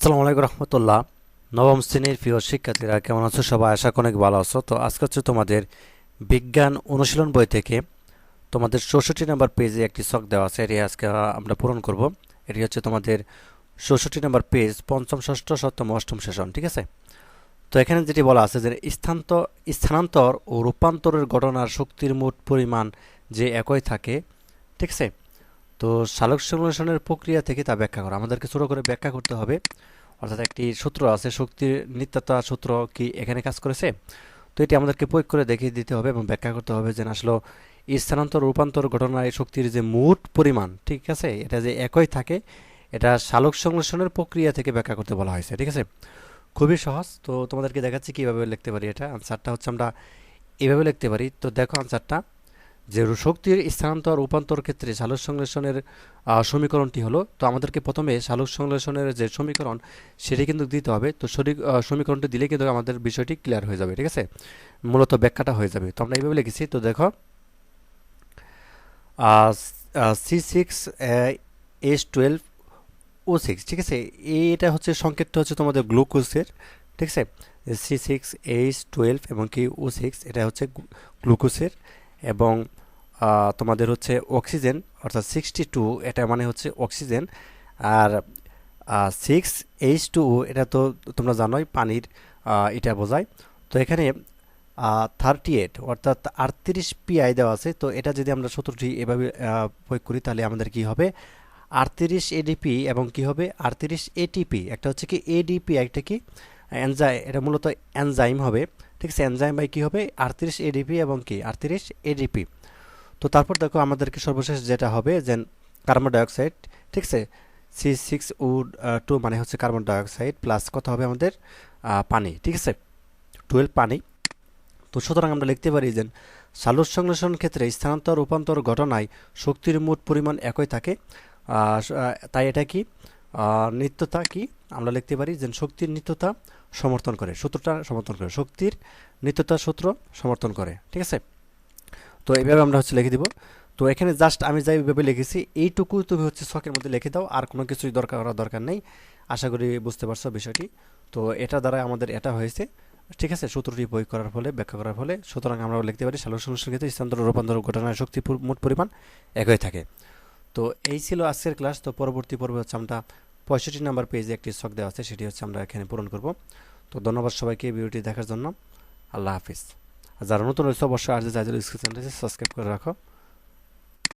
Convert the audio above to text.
আসসালামু আলাইকুম রহমতুল্লাহ। নবম শ্রেণির প্রিয় শিক্ষার্থীরা, কেমন আছো সবাই? আশা অনেক ভালো আছো। তো আজকে হচ্ছে তোমাদের বিজ্ঞান অনুশীলন বই থেকে তোমাদের চৌষট্টি নাম্বার পেজে একটি শখ দেওয়া আছে। এটি আজকে আমরা পূরণ করব। এটি হচ্ছে তোমাদের চৌষট্টি নাম্বার পেজ, পঞ্চম, ষষ্ঠ, সপ্তম, অষ্টম সেশন, ঠিক আছে? তো এখানে যেটি বলা আছে যে স্থান্ত, স্থানান্তর ও রূপান্তরের ঘটনার শক্তির মোট পরিমাণ যে একই থাকে, ঠিক আছে? তো সালোক সংশ্লেষণের প্রক্রিয়া থেকে তা ব্যাখ্যা করা। আমাদেরকে ছোটো করে ব্যাখ্যা করতে হবে। অর্থাৎ একটি সূত্র আছে, শক্তির নিত্যতা সূত্র কি এখানে কাজ করেছে? তো এটি আমাদেরকে প্রয়োগ করে দেখিয়ে দিতে হবে এবং ব্যাখ্যা করতে হবে যে আসলে স্থানান্তর, রূপান্তর ঘটনায় শক্তির যে মোট পরিমাণ, ঠিক আছে? এটা যে একই থাকে, এটা সালোক সংশ্লেষণের প্রক্রিয়া থেকে ব্যাখ্যা করতে বলা হয়েছে, ঠিক আছে? খুবই সহজ। তো তোমাদেরকে দেখাচ্ছি কীভাবে লিখতে পারি এটা। আনসারটা হচ্ছে আমরা এভাবে লিখতে পারি। তো দেখো আনসারটা যে শক্তির স্থানান্তর রূপান্তর ক্ষেত্রে সালোক সংশ্লেষণের সমীকরণটি হলো, তো আমাদেরকে প্রথমে সালোক সংশ্লেষণের যে সমীকরণ, সেটি কিন্তু দিতে হবে। তো সঠিক সমীকরণটি দিলে কিন্তু আমাদের বিষয়টি ক্লিয়ার হয়ে যাবে, ঠিক আছে? মূলত ব্যাখ্যাটা হয়ে যাবে। তো আমরা এইভাবে লিখেছি, তো দেখো C six S twelve O six ঠিক আছে? এটা হচ্ছে সংকেতটা হচ্ছে তোমাদের গ্লুকোজের ঠিক আছে? সি সিক্স এইচ টুয়েলভ এবং কি ও সিক্স এটা হচ্ছে গ্লুকোজের এবং তোমাদের হচ্ছে অক্সিজেন, অর্থাৎ সিক্সটি টু এটা মানে হচ্ছে অক্সিজেন। আর সিক্স এইচ টু এটা তো তোমরা জানোই, পানির এটা বোঝায়। তো এখানে থার্টি এইট অর্থাৎ আটত্রিশ পিআই দেওয়া আছে। তো এটা যদি আমরা সূত্রটি এভাবে প্রয়োগ করি, তাহলে আমাদের কি হবে? আটত্রিশ এডিপি এবং কি হবে? আটত্রিশ এটিপি একটা হচ্ছে কি এডিপি একটা কি? এনজাই, এটা মূলত এনজাইম হবে। ঠিক আছে এনজাইম বাই কী হবে? আটত্রিশ এডিপি এবং কি? আটত্রিশ এডিপি তো তারপর দেখো আমাদেরকে সর্বশেষ যেটা হবে, যে কার্বন ডাইঅক্সাইড, ঠিক আছে? সি সিক্স উড টু মানে হচ্ছে কার্বন ডাইঅক্সাইড প্লাস কত হবে আমাদের? পানি, ঠিক আছে? টুয়েলভ পানি। তো সুতরাং আমরা লিখতে পারি যে সালোক সংশ্লেষণ ক্ষেত্রে স্থানান্তর, রূপান্তর ঘটনায় শক্তির মোট পরিমাণ একই থাকে। তাই এটা কি? নিত্যতা কি? আমরা লিখতে পারি যে শক্তির নিত্যতা সমর্থন করে। সূত্রটা সমর্থন করে। শক্তির নিত্যতা সূত্র সমর্থন করে। ঠিক আছে? তো এইভাবে আমরা হচ্ছে লিখে দিব। তো এখানে জাস্ট আমি যাই যাইভাবে লিখেছি, এইটুকু তুমি হচ্ছে শখের মধ্যে লিখে দাও। আর কোনো কিছুই দরকার করার দরকার নেই। আশা করি বুঝতে পারছ বিষয়টি। তো এটা দ্বারা আমাদের এটা হয়েছে। ঠিক আছে? সূত্রটি বই করার ফলে, ব্যাখ্যা করার ফলে। সুতরাং আমরা লিখতে পারি, সালোক সংশ্লেষণ ক্ষেত্রে স্থানান্তর রূপান্তর ঘটনার শক্তি মোট পরিমাণ একই থাকে। তো এই ছিল আজকের ক্লাস তো পরবর্তী পর্বে হচ্ছে আমরা পঁয়ষট্টি নাম্বার পেজে একটি শখ দেওয়া আছে, সেটি হচ্ছে আমরা এখানে পূরণ করব। তো ধন্যবাদ সবাইকে ভিডিওটি দেখার জন্য। আল্লাহ হাফিজ। আর যারা নতুন রয়েছে, অবশ্যই আর যে যাদের স্ক্রিন সাবস্ক্রাইব করে রাখো।